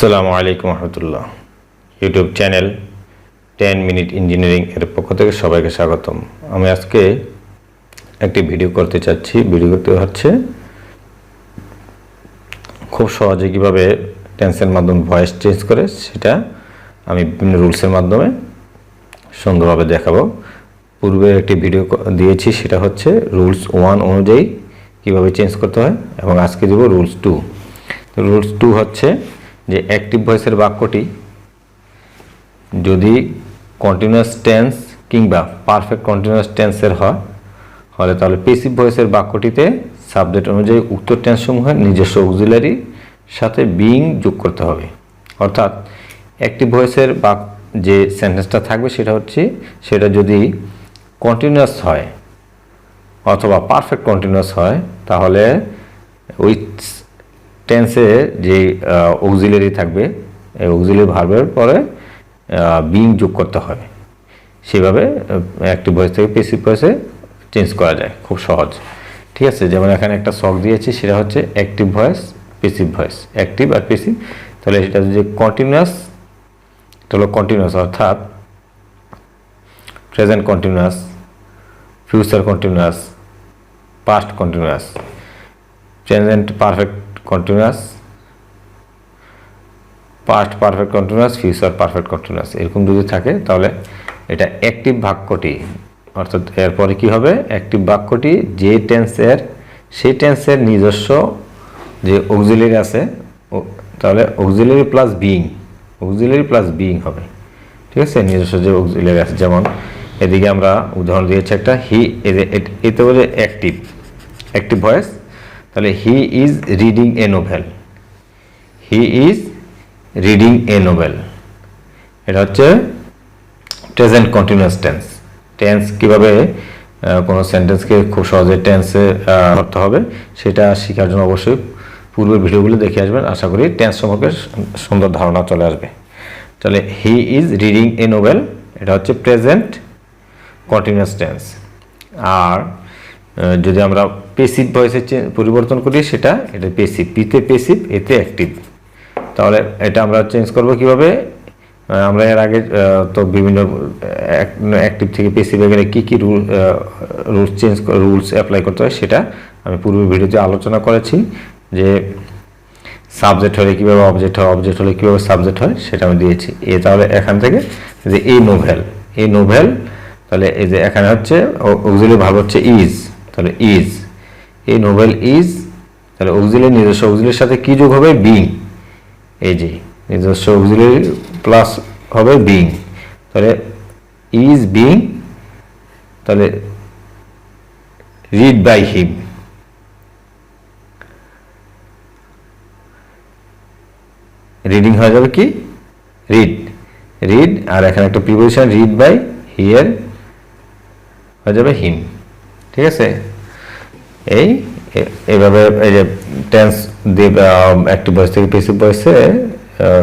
আসসালামু আলাইকুম রহমতুল্লাহ। YouTube channel ten minute engineering এর পক্ষ থেকে সবাইকে স্বাগতম। আমি আজকে একটি ভিডিও করতে চাচ্ছি। ভিডিওতে হচ্ছে খুব সহজে কীভাবে টেন্সের মাধ্যমে ভয়েস চেঞ্জ করে সেটা আমি বিভিন্ন রুলসের মাধ্যমে সুন্দরভাবে দেখাবো। পূর্বে একটি ভিডিও দিয়েছি, সেটা হচ্ছে রুলস ওয়ান অনুযায়ী কীভাবে চেঞ্জ করতে হয় এবং আজকে দেবো রুলস টু। রুলস টু হচ্ছে যে অ্যাক্টিভ ভয়েসের বাক্যটি যদি কন্টিনিউয়াস টেন্স কিংবা পারফেক্ট কন্টিনিউয়াস টেন্সের হয়, হলে তাহলে পেসিভ ভয়েসের বাক্যটিতে সাবজেক্ট অনুযায়ী উক্ত টেন্সসমূহের নিজস্ব অক্সিলারি সাথে বিং যোগ করতে হবে। অর্থাৎ অ্যাক্টিভ ভয়েসের বাক, যে সেন্টেন্সটা থাকবে সেটা হচ্ছে, সেটা যদি কন্টিনিউয়াস হয় অথবা পারফেক্ট কন্টিনিউয়াস হয়, তাহলে ওই টেন্সে যে অক্সিলারি থাকবে, এই অক্সিলারি ভার্বের পরে বিং যোগ করতে হবে। সেভাবে অ্যাক্টিভ ভয়েস থেকে পেসিভ ভয়েসে চেঞ্জ করা যায়, খুব সহজ। ঠিক আছে? যেমন এখানে একটা শখ দিয়েছি, সেটা হচ্ছে active voice passive voice active আর পেসিভ তাহলে সেটা যে কন্টিনিউয়াস এটা হলো কন্টিনিউয়াস অর্থাৎ present continuous future continuous past continuous present perfect continuous past perfect continuous future perfect continuous এরকম যদি থাকে, তাহলে এটা অ্যাক্টিভ বাক্যটি, অর্থাৎ এরপরে কি হবে? অ্যাক্টিভ বাক্যটি যে টেন্সের সেই টেন্সের নিজস্ব যে অক্সিলারি আছে তাহলে auxiliary plus being auxiliary plus being হবে। ঠিক আছে? নিজস্ব যে অক্সিলারি আছে, যেমন এদিকে আমরা উদাহরণ দিয়েছি একটা হি এতে বলে অ্যাক্টিভ অ্যাক্টিভ ভয়েস তাহলে he is reading a novel. He is reading a novel. এটা হচ্ছে প্রেজেন্ট কন্টিনিউয়াস টেন্স। টেন্স কীভাবে কোনো সেন্টেন্সকে খুব সহজে টেন্সে করতে হবে, সেটা শেখার জন্য অবশ্যই পূর্বের ভিডিওগুলো দেখে আসবেন। আশা করি টেন্স সম্পর্কে সুন্দর ধারণা চলে আসবে। তাহলে he is reading a novel. এটা হচ্ছে প্রেজেন্ট কন্টিনিউয়াস টেন্স। আর যদি আমরা পেসিভ ভয়েসে পরিবর্তন করি, সেটা এটা পেসিভ পিতে পেসিভ এতে অ্যাক্টিভ তাহলে এটা আমরা চেঞ্জ করব কীভাবে? আমরা এর আগে তো বিভিন্ন অ্যাক্টিভ থেকে পেসিভ এখানে কী কী rule rules change rules apply করতে হয়, সেটা আমি পূর্বের ভিডিওতে আলোচনা করেছি, যে সাবজেক্ট হলে কীভাবে অবজেক্ট হয় অবজেক্ট হলে কীভাবে সাবজেক্ট হয়, সেটা আমি দিয়েছি। এ তাহলে এখান থেকে, যে এই নোভেল এই নোভেল তাহলে এই যে এখানে হচ্ছে অক্সিলি ভাব হচ্ছে ইজ তাহলে ইজ এই নোভেল ইজ তাহলে অক্সিলের নিজস্ব অক্সিলের সাথে কি যোগ হবে? বিং এই যে, নিজস্ব অক্সিলারি প্লাস হবে বিং তাহলে ইজ বিং তাহলে রিড বাই হিম রিডিং হয়ে যাবে কি? রিড রিড আর এখানে একটা প্রিপোজিশন রিড বাই হিয়ার হয়ে যাবে হিম ঠিক আছে? এই, এ- এইভাবে এই যে টেন্স দিয়ে অ্যাক্টিভ ভয়েস থেকে পেসিভ ভয়েসে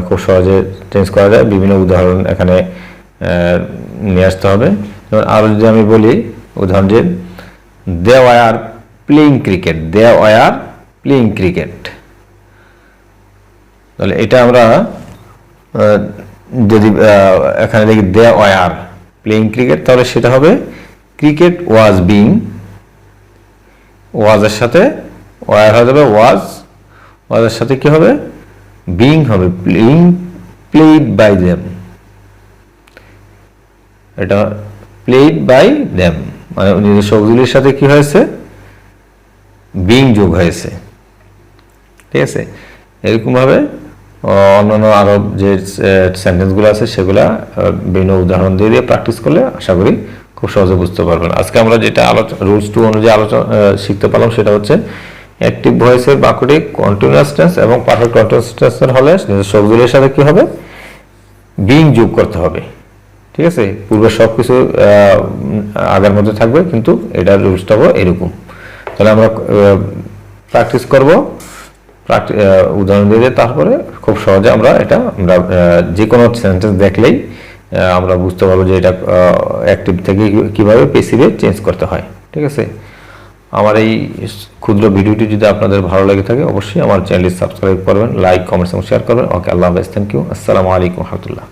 খুব সহজে চেঞ্জ করা যায়। বিভিন্ন উদাহরণ এখানে নিয়ে আসতে হবে। যেমন আরও যদি আমি বলি, উদাহরণ যে they were playing cricket they were playing cricket তাহলে এটা আমরা যদি এখানে দেখি দে ওয়ার প্লেইং ক্রিকেট তাহলে সেটা হবে ক্রিকেট ওয়াজ বিং ওয়াজের সাথে, ওয়ার হয়ে যাবে ওয়াজ, ওয়াজের সাথে কি হবে? বিং হবে প্লেইং প্লেড বাই দেম এটা প্লেড বাই দেম মানে নিজস্ব অক্সিলির সাথে কি হয়েছে? বিং যোগ হয়েছে। ঠিক আছে? এরকমভাবে অন্যান্য আরও যে সেন্টেন্সগুলো আছে, সেগুলা বিভিন্ন উদাহরণ দিয়ে দিয়ে প্র্যাকটিস করলে আশা করি খুব সহজে বুঝতে পারবেন। আজকে আমরা যেটা আলোচনা রুলস টু অনুযায়ী আলোচনা শিখতে পারলাম সেটা হচ্ছে অ্যাক্টিভ ভয়েসের বাক্যটি কন্টিনিউয়াস টেন্স এবং পারফেক্ট কন্টিনিউয়াস টেন্সের হলে অক্সিলির সাথে কি হবে? বিং যোগ করতে হবে। ঠিক আছে? পূর্বে সব কিছু আগের মধ্যে থাকবে কিন্তু এটা রুলসটা হবে এরকম। তাহলে আমরা প্র্যাকটিস করব। উদাহরণ দিয়ে তারপরে খুব সহজে আমরা এটা, আমরা যে কোনো সেন্টেন্স দেখলেই আমরা বুঝতে পারব যে এটা অ্যাক্টিভ থেকে কীভাবে পেসিভে চেঞ্জ করতে হয়, ঠিক আছে? আমার এই ক্ষুদ্র ভিডিওটি যদি আপনাদের ভালো লেগে থাকে, অবশ্যই আমার চ্যানেলটি সাবস্ক্রাইব করবেন লাইক কমেন্টস এবং শেয়ার করবেন। ওকে, আল্লাহ হাফেজ থ্যাংক ইউ আসসালামু আলাইকুম, রহমতুল্লাহ।